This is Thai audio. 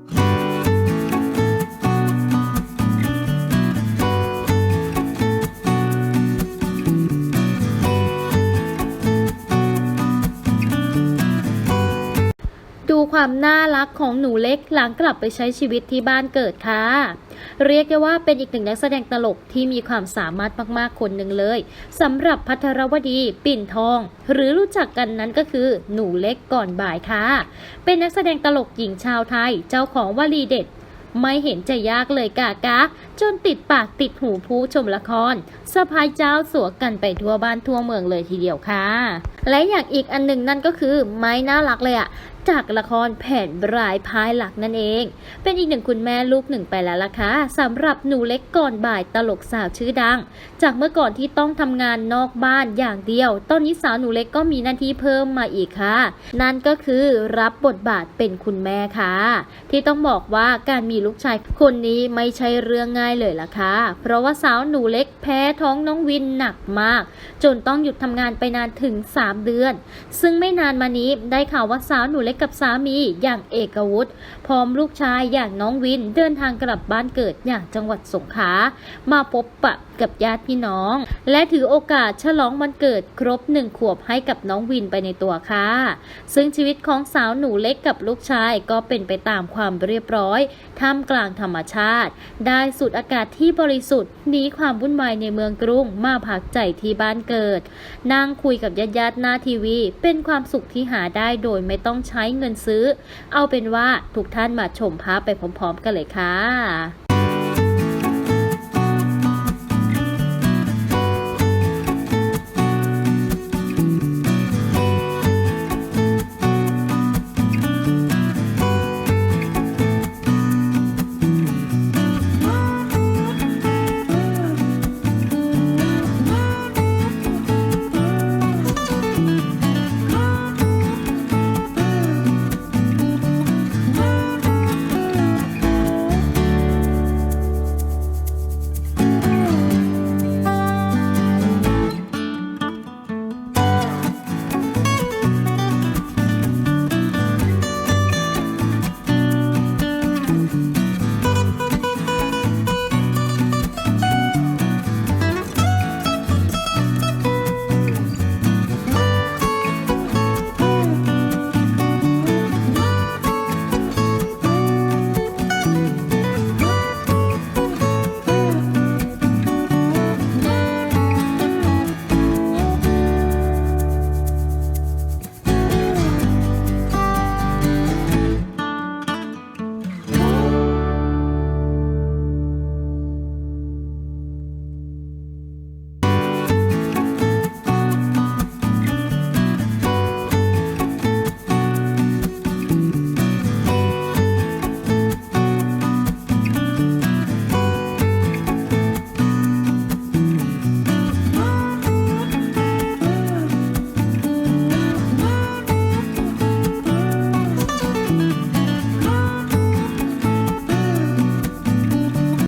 ดู ความน่ารักของหนูเล็กหลังกลับไปใช้ชีวิตที่บ้านเกิดค่ะ เรียกได้ว่าเป็นอีกหนึ่งนักแสดงตลกที่มีความสามารถมากๆคนหนึ่งเลยสำหรับพัทรวดีปิ่นทอง หรือรู้จักกันนั้นก็คือหนูเล็กก่อนบ่ายค่ะ เป็นนักแสดงตลกหญิงชาวไทย เจ้าของวลีเด็ดไม่เห็นจะยากเลยกากะจนติดปากติดหูผู้ชมละครสะพายเจ้าสัวกันไปทั่วบ้านทั่วเมืองเลยทีเดียวค่ะ และอย่างอีกอันหนึ่งนั่นก็คือไม้น่ารักเลยอะ จากละครแผ่นรายพายหลักนั่นเอง เป็นอีกหนึ่งคุณแม่ลูกหนึ่งไปแล้วล่ะค่ะสำหรับหนูเล็กก่อนบ่ายตลกสาวชื่อดัง จากเมื่อก่อนที่ต้องทำงานนอกบ้านอย่างเดียว ตอนนี้สาวหนูเล็กก็มีหน้าที่เพิ่มมาอีกค่ะ นั่นก็คือรับบทบาทเป็นคุณแม่ค่ะ ที่ต้องบอกว่าการมีลูกชายคนนี้ไม่ใช่เรื่องง่ายเลยล่ะค่ะ เพราะว่าสาวหนูเล็กแพ้ท้องน้องวินหนักมาก จนต้องหยุดทำงานไปนานถึง 3 เดือน ซึ่งไม่นานมานี้ได้ข่าวว่าสาวหนูเล็กกับสามีอย่างเอกวุฒิพร้อมลูกชายอย่างน้องวินเดินทางกลับบ้านเกิดอย่างจังหวัดสงขลามาพบปะกับญาติพี่น้อง และถือโอกาสฉลองวันเกิดครบหนึ่งขวบให้กับน้องวินไปในตัวค่ะ ซึ่งชีวิตของสาวหนูเล็กกับลูกชายก็เป็นไปตามความเรียบร้อยท่ามกลางธรรมชาติ ได้สูดอากาศที่บริสุทธิ์หนีความวุ่นวายในเมืองกรุงมาพักใจที่บ้านเกิด นั่งคุยกับญาติญาติหน้าทีวี เป็นความสุขที่หาได้โดยไม่ต้องใช้เงินซื้อ เอาเป็นว่าทุกท่านมาชมภาพไปพร้อมๆ กันเลยค่ะ